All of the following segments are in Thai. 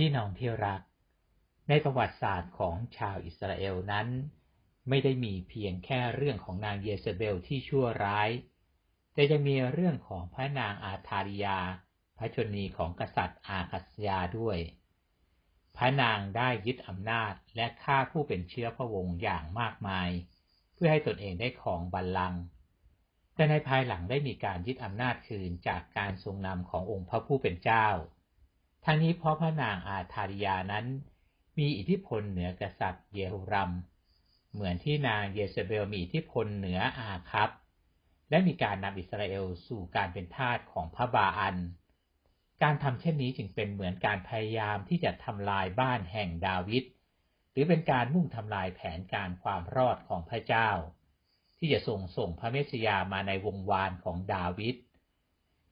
พี่น้องที่รัก ในประวัติศาสตร์ของชาวอิสราเอลนั้น ไม่ได้มีเพียงแค่เรื่องของนางเยเซเบลที่ชั่วร้าย แต่ยังมีเรื่องของพระนางอาธาริยา พระชนีของกษัตริย์อาคัสยาด้วย พระนางได้ยึดอำนาจและฆ่าผู้เป็นเชื้อพระวงศ์อย่างมากมาย เพื่อให้ตนเองได้ของบัลลังก์แต่ในภายหลังได้มีการยึดอำนาจคืนจากการทรงนำขององค์พระผู้เป็นเจ้า ทั้งนี้เพราะพระนางอาธาริยานั้น มีอิทธิพลเหนือกษัตริย์เยโฮรัม เหมือนที่นางเยเซเบลมีอิทธิพลเหนืออาคับ และมีการนำอิสราเอลสู่การเป็นทาสของพระบาอัน การทำเช่นนี้จึงเป็นเหมือนการพยายามที่จะทำลายบ้านแห่งดาวิดหรือเป็นการมุ่งทำลายแผนการความรอดของพระเจ้า ที่จะทรงส่งพระเมสยามาในวงวานของดาวิด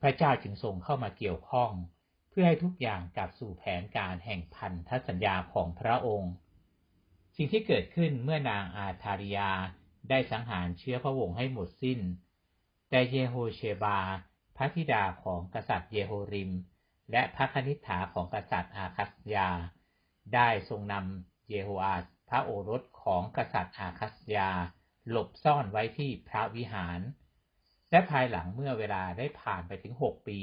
พระเจ้าจึงทรงเข้ามาเกี่ยวข้อง พื่อให้ทุกอย่างกลับสู่แผนการแห่งพันธสัญญาของพระองค์ สิ่งที่เกิดขึ้นเมื่อนางอาธาริยาได้สังหารเชื้อพระวงศ์ให้หมดสิ้น แต่เยโฮเชบา พระธิดาของกษัตริย์เยโฮริม และพระคณิษฐาของกษัตริย์อาคัสยา ได้ทรงนำเยโฮอาสพระโอรสของกษัตริย์อาคัสยา หลบซ่อนไว้ที่พระวิหาร และภายหลังเมื่อเวลาได้ผ่านไปถึงหกปี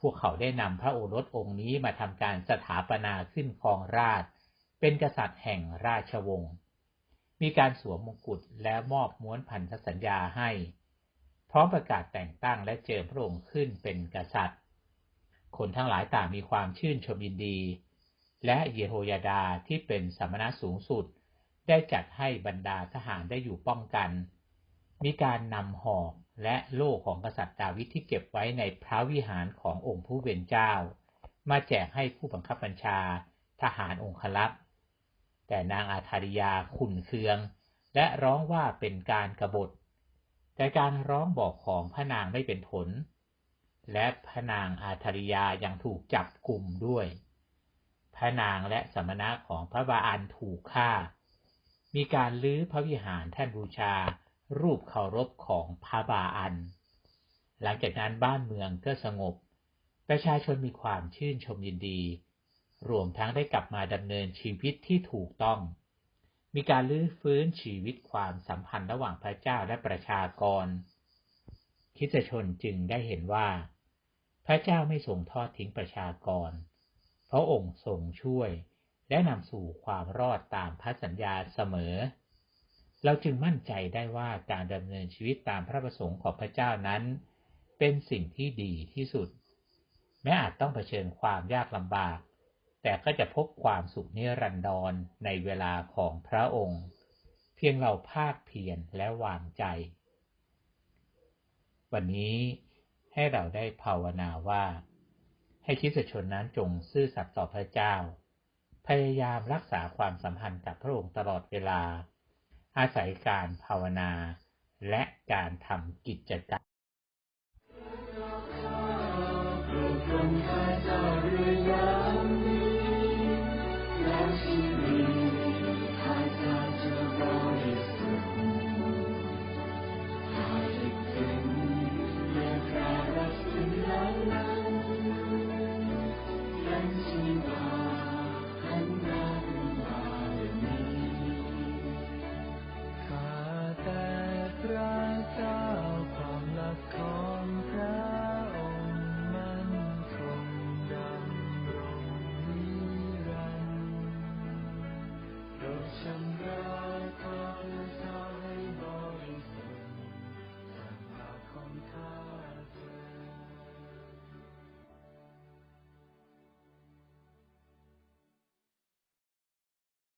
พวกเขาได้นำพระโอรสองค์นี้มาทำการสถาปนาขึ้นครองราช เป็นกษัตริย์แห่งราชวงศ์ มีการสวมมงกุฎและมอบม้วนพันธสัญญาให้ พร้อมประกาศแต่งตั้งและเจิมพระองค์ขึ้นเป็นกษัตริย์ คนทั้งหลายต่างมีความชื่นชมยินดี และเยโฮยาดาที่เป็นสมณะสูงสุด ได้จัดให้บรรดาทหารได้อยู่ป้องกัน มีการนำหอก และโล่ของกษัตริย์ดาวิดที่เก็บไว้ในพระวิหารขององค์ผู้เป็นเจ้า มาแจกให้ผู้บังคับบัญชา ทหารองคลักษ์แต่นางอาธาริยาขุนเคือง และร้องว่าเป็นการกรบฏ แต่การร้องบอกของพระนางไม่เป็นผล และพระนางอาธาริยายังถูกจับกลุ่มด้วย พระนางและสมณะของพระบาอันถูกฆ่า มีการลื้อพระวิหารแท่นบูชา รูปเคารพของพระบาอัน หลังจากนั้นบ้านเมืองก็สงบ ประชาชนมีความชื่นชมยินดี รวมทั้งได้กลับมาดำเนินชีวิตที่ถูกต้อง มีการลื้อฟื้นชีวิตความสัมพันธ์ระหว่างพระเจ้าและประชากร คิดชนจึงได้เห็นว่า พระเจ้าไม่ทรงทอดทิ้งประชากรเพราะองค์ทรงช่วยและนำสู่ความรอดตามพระสัญญาเสมอ เราจึงมั่นใจได้ว่าการดำเนินชีวิตตามพระประสงค์ของพระเจ้านั้น เป็นสิ่งที่ดีที่สุด แม้อาจต้องเผชิญความยากลำบาก แต่ก็จะพบความสุขนิรันดรในเวลาของพระองค์ เพียงเราภาคเพียรและวางใจ วันนี้ให้เราได้ภาวนาว่า ให้คิดชนนั้นจงซื่อสัตย์ต่อพระเจ้า พยายามรักษาความสัมพันธ์กับพระองค์ตลอดเวลา อาศัยการภาวนาและการทำกิจกรรม รักษาความรักของ